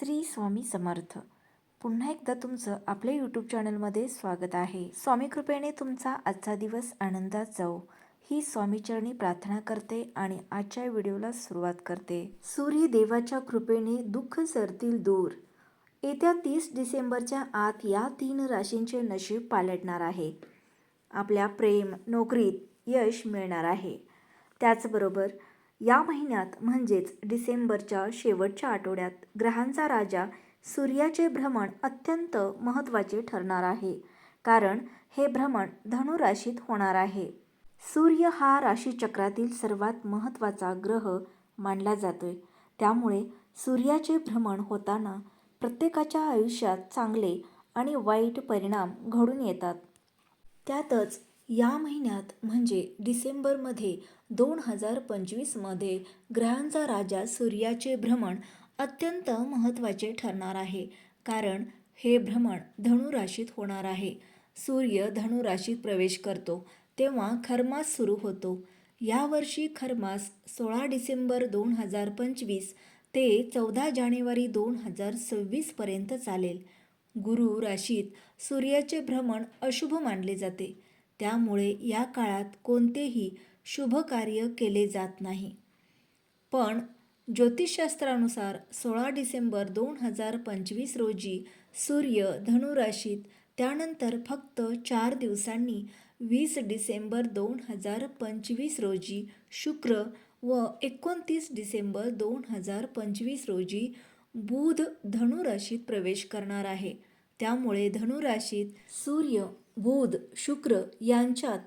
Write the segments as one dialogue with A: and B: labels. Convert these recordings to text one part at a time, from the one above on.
A: श्री स्वामी समर्थ. पुन्हा एकदा तुमचं आपल्या यूट्यूब चॅनलमध्ये स्वागत आहे. स्वामी कृपेने तुमचा आजचा दिवस आनंदात जाऊ ही स्वामीचरणी प्रार्थना करते आणि आजच्या व्हिडिओला सुरुवात करते. सूर्य देवाच्या कृपेने दुःख सरतील दूर. येत्या तीस डिसेंबरच्या आत या तीन राशींचे नशीब पालटणार आहे. आपल्या प्रेम नोकरीत यश मिळणार आहे. त्याचबरोबर या महिन्यात म्हणजेच डिसेंबरच्या शेवटच्या आठवड्यात ग्रहांचा राजा सूर्याचे भ्रमण अत्यंत महत्त्वाचे ठरणार आहे. कारण हे भ्रमण धनुराशीत होणार आहे. सूर्य हा राशीचक्रातील सर्वात महत्त्वाचा ग्रह मानला जातोय. त्यामुळे सूर्याचे भ्रमण होताना प्रत्येकाच्या आयुष्यात चांगले आणि वाईट परिणाम घडून येतात. त्यातच या महिन्यात म्हणजे डिसेंबरमध्ये दोन हजार पंचवीसमध्ये ग्रहांचा राजा सूर्याचे भ्रमण अत्यंत महत्त्वाचे ठरणार आहे. कारण हे भ्रमण धनुराशीत होणार आहे. सूर्य धनुराशीत प्रवेश करतो तेव्हा खरमास सुरू होतो. यावर्षी खरमास सोळा डिसेंबर दोन हजार पंचवीस ते चौदा जानेवारी दोन हजार सव्वीसपर्यंत चालेल. गुरु राशीत सूर्याचे भ्रमण अशुभ मानले जाते. त्यामुळे या काळात कोणतेही शुभ कार्य केले जात नाही. पण ज्योतिषशास्त्रानुसार सोळा डिसेंबर दोन हजार पंचवीस रोजी सूर्य धनुराशीत त्यानंतर फक्त चार दिवसांनी वीस डिसेंबर दोन हजार पंचवीस रोजी शुक्र व एकोणतीस डिसेंबर दोन हजार पंचवीस रोजी बुध धनुराशीत प्रवेश करणार आहे. त्यामुळे धनुराशीत सूर्य बुध शुक्र यांच्यात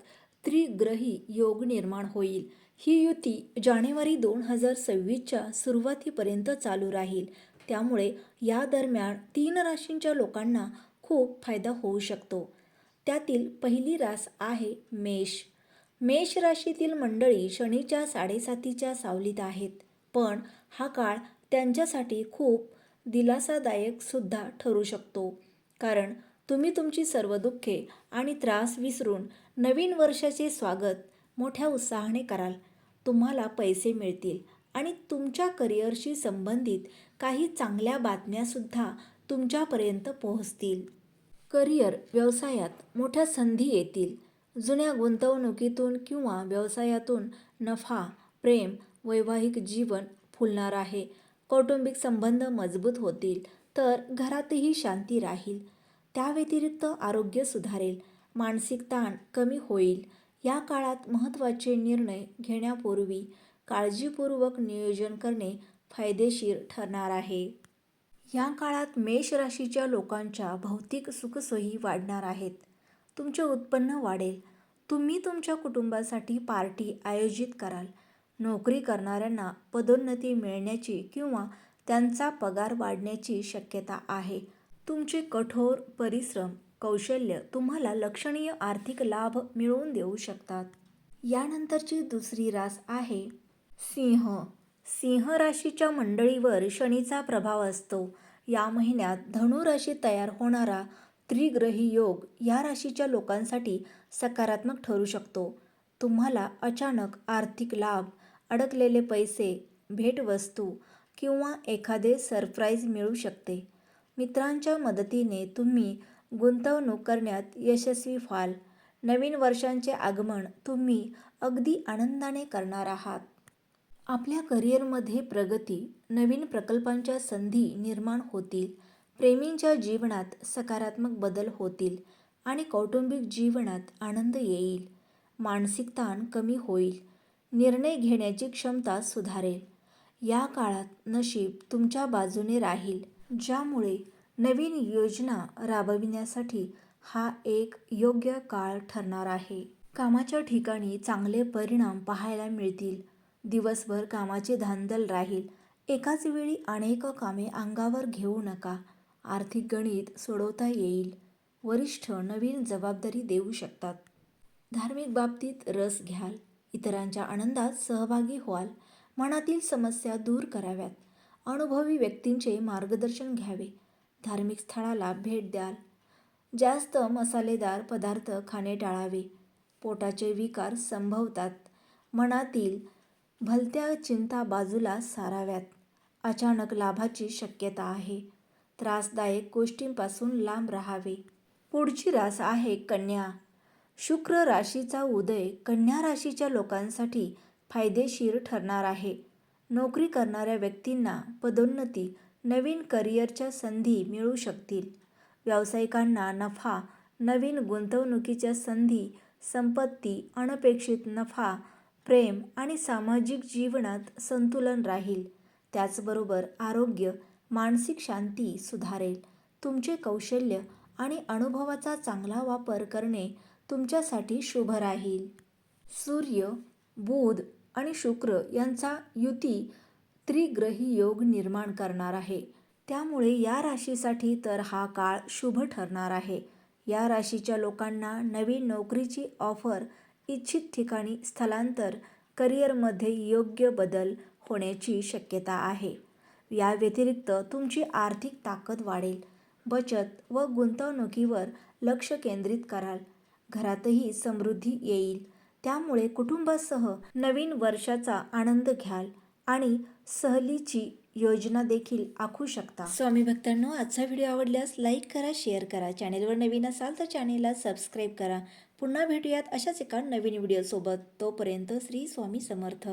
A: त्रिग्रही योग निर्माण होईल. ही युती जानेवारी दोन हजार सव्वीसच्या सुरुवातीपर्यंत चालू राहील. त्यामुळे या दरम्यान तीन राशींच्या लोकांना खूप फायदा होऊ शकतो. त्यातील पहिली रास आहे मेष. मेष राशीतील मंडळी शनीच्या साडेसातीच्या सावलीत आहेत. पण हा काळ त्यांच्यासाठी खूप दिलासादायक सुद्धा ठरू शकतो. कारण तुम्ही तुमची सर्व दुःखे आणि त्रास विसरून नवीन वर्षाचे स्वागत मोठ्या उत्साहाने कराल. तुम्हाला पैसे मिळतील आणि तुमच्या करिअरशी संबंधित काही चांगल्या बातम्यासुद्धा तुमच्यापर्यंत पोहोचतील. करिअर व्यवसायात मोठ्या संधी येतील. जुन्या गुंतवणुकीतून किंवा व्यवसायातून नफा प्रेम वैवाहिक जीवन फुलणार आहे. कौटुंबिक संबंध मजबूत होतील तर घरातही शांती राहील. त्या व्यतिरिक्त आरोग्य सुधारेल मानसिक ताण कमी होईल. या काळात महत्त्वाचे निर्णय घेण्यापूर्वी काळजीपूर्वक नियोजन करणे फायदेशीर ठरणार आहे. या काळात मेष राशीच्या लोकांच्या भौतिक सुखसोयी वाढणार आहेत. तुमचे उत्पन्न वाढेल. तुम्ही तुमच्या कुटुंबासाठी पार्टी आयोजित कराल. नोकरी करणाऱ्यांना पदोन्नती मिळण्याची किंवा त्यांचा पगार वाढण्याची शक्यता आहे. तुमचे कठोर परिश्रम कौशल्य तुम्हाला लक्षणीय आर्थिक लाभ मिळवून देऊ शकतात. यानंतरची दुसरी रास आहे सिंह. सिंह राशीच्या मंडळीवर शनीचा प्रभाव असतो. या महिन्यात धनु राशीत तयार होणारा त्रिग्रही योग या राशीच्या लोकांसाठी सकारात्मक ठरू शकतो. तुम्हाला अचानक आर्थिक लाभ अडकलेले पैसे भेटवस्तू किंवा एखादे सरप्राईज मिळू शकते. मित्रांच्या मदतीने तुम्ही गुंतवणूक करण्यात यशस्वी व्हाल. नवीन वर्षांचे आगमन तुम्ही अगदी आनंदाने करणार आहात. आपल्या करिअरमध्ये प्रगती नवीन प्रकल्पांच्या संधी निर्माण होतील. प्रेमींच्या जीवनात सकारात्मक बदल होतील आणि कौटुंबिक जीवनात आनंद येईल. मानसिक ताण कमी होईल. निर्णय घेण्याची क्षमता सुधारेल. या काळात नशीब तुमच्या बाजूने राहील. ज्यामुळे नवीन योजना राबविण्यासाठी हा एक योग्य काळ ठरणार आहे. कामाच्या ठिकाणी चांगले परिणाम पाहायला मिळतील. दिवसभर कामाचे धांदल राहील. एकाच वेळी अनेक कामे अंगावर घेऊ नका. आर्थिक गणित सोडवता येईल. वरिष्ठ नवीन जबाबदारी देऊ शकतात. धार्मिक बाबतीत रस घ्याल. इतरांच्या आनंदात सहभागी व्हाल. मनातील समस्या दूर कराव्यात. अनुभवी व्यक्तींचे मार्गदर्शन घ्यावे. धार्मिक स्थळाला भेट द्याल. जास्त मसालेदार पदार्थ खाणे टाळावे. पोटाचे विकार संभवतात. मनातील भलत्या चिंता बाजूला साराव्यात. अचानक लाभाची शक्यता आहे. त्रासदायक गोष्टींपासून लांब राहावे. पुढची रास आहे कन्या. शुक्र राशीचा उदय कन्या राशीच्या लोकांसाठी फायदेशीर ठरणार आहे. नोकरी करणाऱ्या व्यक्तींना पदोन्नती नवीन करिअरच्या संधी मिळू शकतील. व्यावसायिकांना नफा नवीन गुंतवणुकीच्या संधी संपत्ती अनपेक्षित नफा प्रेम आणि सामाजिक जीवनात संतुलन राहील. त्याचबरोबर आरोग्य मानसिक शांती सुधारेल. तुमचे कौशल्य आणि अनुभवाचा चांगला वापर करणे तुमच्यासाठी शुभ राहील. सूर्य बुध आणि शुक्र यांचा युती त्रिग्रही योग निर्माण करणार आहे. त्यामुळे या राशीसाठी तर हा काळ शुभ ठरणार आहे. या राशीच्या लोकांना नवीन नोकरीची ऑफर इच्छित ठिकाणी स्थलांतर करिअरमध्ये योग्य बदल होण्याची शक्यता आहे. या व्यतिरिक्त तुमची आर्थिक ताकद वाढेल. बचत व गुंतवणुकीवर लक्ष केंद्रित कराल. घरातही समृद्धी येईल. त्यामुळे कुटुंबासह नवीन वर्षाचा आनंद घ्याल आणि सहलीची योजना देखील आखू शकता. स्वामी भक्तांनो आजचा व्हिडिओ आवडल्यास लाईक करा शेअर करा. चॅनेलवर नवीन असाल तर चॅनेलला सबस्क्राईब करा. पुन्हा भेटूयात अशाच एका नवीन व्हिडिओसोबत. तोपर्यंत श्री स्वामी समर्थ.